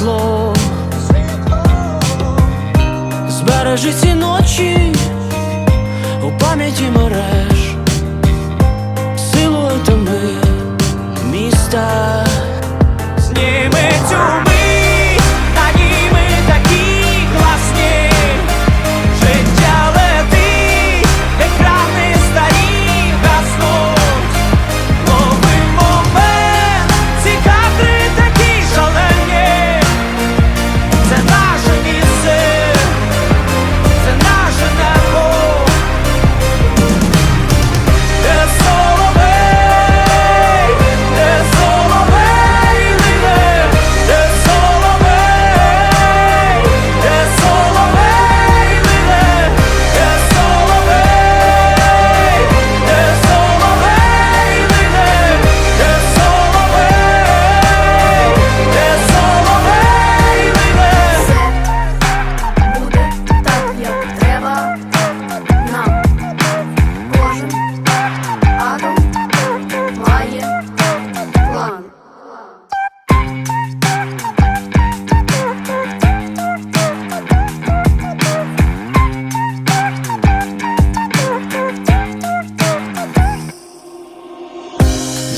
світло, збережи ці ночі у пам'яті мере.